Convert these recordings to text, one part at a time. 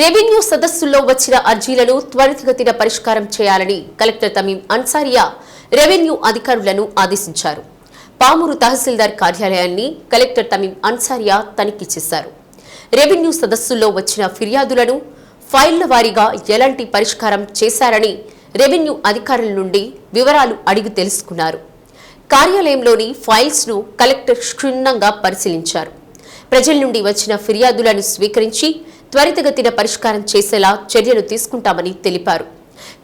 Revenue సదస్సుల్లో వచ్చిన అర్జీలను త్వరితగతిన పరిష్కారం చేయాలని కలెక్టర్ తమీం అన్సారియా రెవెన్యూ అధికారులను ఆదేశించారు. పామూరు తహసీల్దార్ కార్యాలయాన్ని కలెక్టర్ తమీం అన్సారియా తనిఖీ చేశారు. రెవెన్యూ సదస్సుల్లో వచ్చిన ఫిర్యాదులను ఫైళ్ళ వారీగా ఎలాంటి పరిష్కారం చేశారని రెవెన్యూ అధికారుల నుండి వివరాలు అడిగి తెలుసుకున్నారు. కార్యాలయంలోని ఫైల్స్ను కలెక్టర్ క్షుణ్ణంగా పరిశీలించారు. ప్రజల నుండి వచ్చిన ఫిర్యాదులను స్వీకరించి త్వరితగతిన పరిష్కారం చేసేలా చర్యలు తీసుకుంటామని తెలిపారు.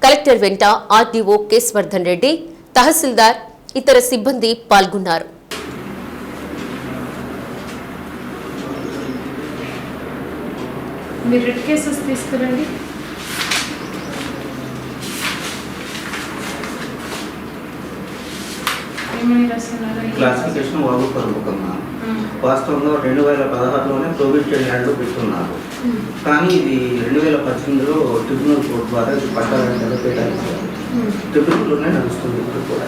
కలెక్టర్ వెంట ఆర్డీఓ కేశవర్ధన్ రెడ్డి తహసీల్దార్ ఇతర సిబ్బంది పాల్గొన్నారు. మీరు రెడ్ కేసెస్ తీసుకురండి. క్లాసిఫికేషన్ వాగు కలుపుకున్నాను వాస్తవంగా రెండు వేల పదహారులోనే ప్రొవిజన్ ల్యాండ్లో పెట్టున్నారు. కానీ ఇది రెండు వేల పద్దెనిమిదిలో ట్రిబ్యునల్ కోర్టు ద్వారా ఇది పట్టాలంటే కేటాయించారు ట్రిబ్యునల్లోనే నడుస్తుంది ఇప్పుడు కూడా.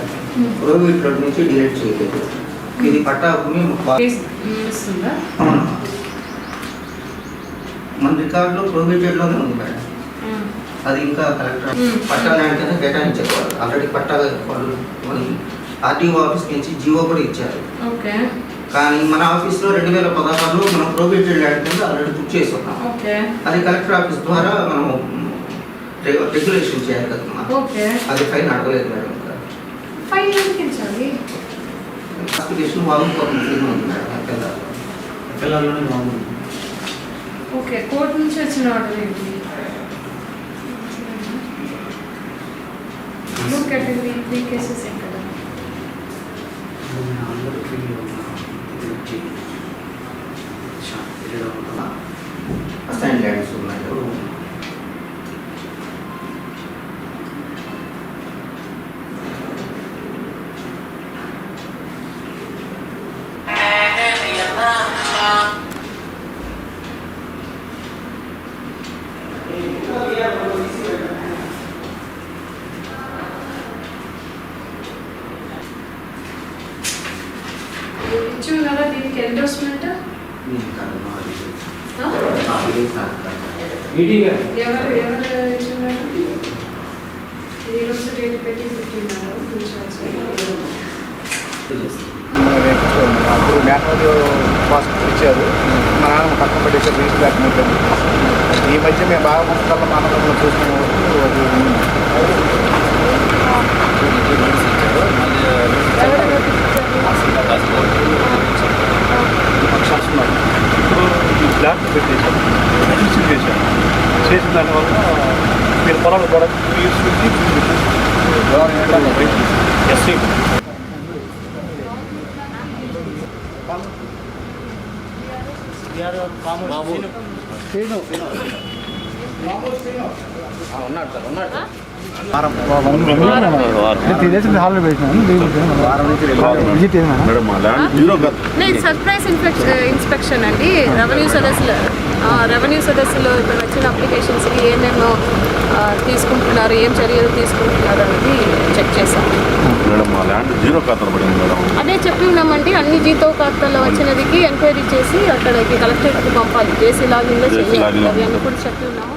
రోడ్ నుంచి డిలీట్ చేయలేదు. ఇది పట్టా భూమి. మన రికార్డులో ప్రొవిజన్లోనే ఉంది మేడం. అది ఇంకా కలెక్టర్. పట్టా ల్యాండ్ కింద కేటాయించేవారు ఆల్రెడీ పట్టా వాళ్ళు ఆర్టీఓ ఆఫీస్ నుంచి జీవో కూడా ఇచ్చారు. ఓకే. కానీ మన ఆఫీస్లో రెండు వేల పదహారులో మనం ప్రొవిజన్ ల్యాండ్ కింద ఆల్రెడీ బుక్ చేసి ఉన్నాం ఓకే. అది కలెక్టర్ ఆఫీస్ ద్వారా మనం రెగ్యులేషన్ చేయాలి కదా మనం. ఓకే. అది ఫైన్ అడగలేదు మేడం. అప్లికేషన్ వాగుకోవడం ఫీల్ ఉంది మేడం పిల్లల్లోనే బాగుంది ఓకే కోర్టు నుంచి వచ్చిన ఆర్డర్ ఏంటి? くるような手の内しゃってるだろうな。朝になりそうなんだろう。Yeah. నాది కాదు, కాదు. ఈటీగా ఎవరు ఎవరు ఇచ్చినారు డేట్ పెట్టి పెట్టినారు ఇచ్చారు మా నాన్న పక్కన పెట్టేసారు రిజిస్టర్ డాక్యుమెంట్. ఈ మధ్య మేము బాగా పుస్తకాల్లో మా అన్నదమ్ములు చూసుకునే వరకు అది బ్లాక్ పెట్టేసాం రిజిస్టర్ చేసిన దానివల్ల మీరు పొలాలు కూడా టూ ఇయర్స్ నుంచి ఎస్సీ హాల్లో మేడం మా సర్ప్రైజ్ ఇన్స్పెక్షన్ అండి. రెవెన్యూ సదస్సులో రెవెన్యూ సదస్సులో ఇప్పుడు వచ్చిన అప్లికేషన్స్కి ఏమేమో ఆ, తీసుకుంటున్నారు ఏం చర్యలు తీసుకుంటున్నారు అనేది చెక్ చేశాం. అదే చెప్పి ఉన్నామండి. అన్ని జీతో ఖాతాలో వచ్చినదికి ఎంక్వైరీ చేసి అక్కడికి కలెక్టరేట్కి పంపాలి. జేసీ లాగిన్లో చేయాలి. అవి అన్ని కూడా చెప్పి ఉన్నాము.